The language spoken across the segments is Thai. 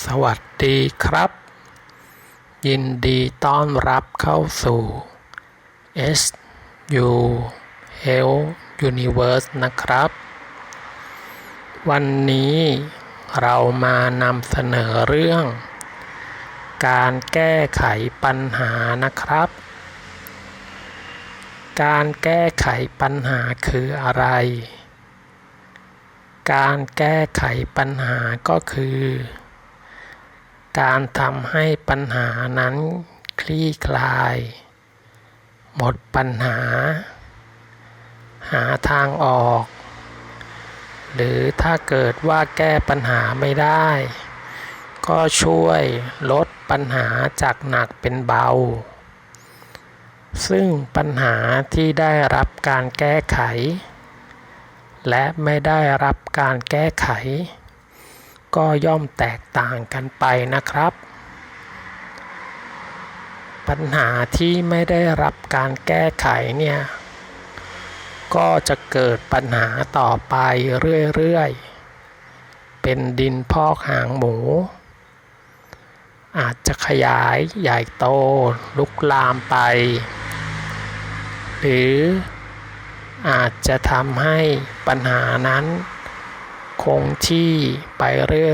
สวัสดีครับ ยินดีต้อนรับเข้าสู่ S U Health Universe นะครับ วันนี้เรามานำเสนอเรื่อง การแก้ไขปัญหานะครับ การแก้ไขปัญหาคืออะไรการแก้ไขปัญหาก็คือ การทำให้ปัญหานั้นคลี่คลาย หมดปัญหา หาทางออก หรือถ้าเกิดว่าแก้ปัญหาไม่ได้ ก็ช่วยลดปัญหาจากหนักเป็นเบา ซึ่งปัญหาที่ได้รับการแก้ไข และไม่ได้รับการแก้ไข ก็ย่อมแตกต่างกันไปนะครับ ปัญหาที่ไม่ได้รับการแก้ไขเนี่ย ก็จะเกิดปัญหาต่อไปเรื่อยๆ เป็นดินพอกหางหมู อาจจะขยายใหญ่โตลุกลามไป หรืออาจจะทำให้ปัญหานั้น คงที่ไป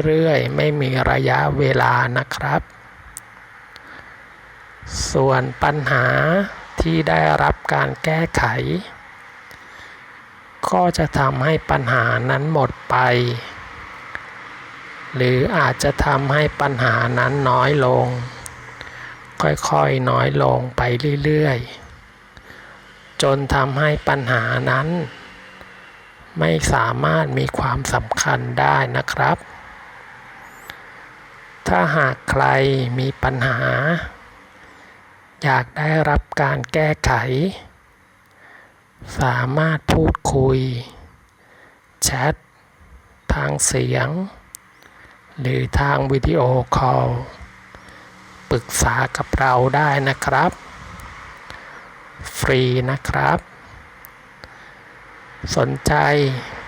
เรื่อยๆ ไม่มีระยะเวลานะครับ ส่วนปัญหาที่ได้รับการแก้ไข ก็จะทำให้ปัญหานั้นหมดไป หรืออาจจะทำให้ปัญหานั้นน้อยลง ค่อยๆน้อยลงไปเรื่อยๆ จนทำให้ปัญหานั้น ไม่สามารถมีความสำคัญได้นะครับ ถ้าหากใครมีปัญหา อยากได้รับการแก้ไข สามารถพูดคุย แชท ทางเสียง หรือทางวิดีโอคอลปรึกษากับเราได้นะครับ ฟรีนะครับ สนใจ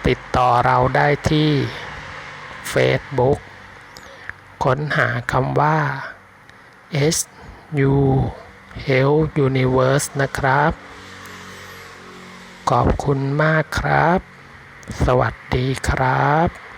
ติดต่อเราได้ที่ Facebook ค้นหาคำว่า S U Health Universe นะครับ ขอบคุณมากครับ สวัสดีครับ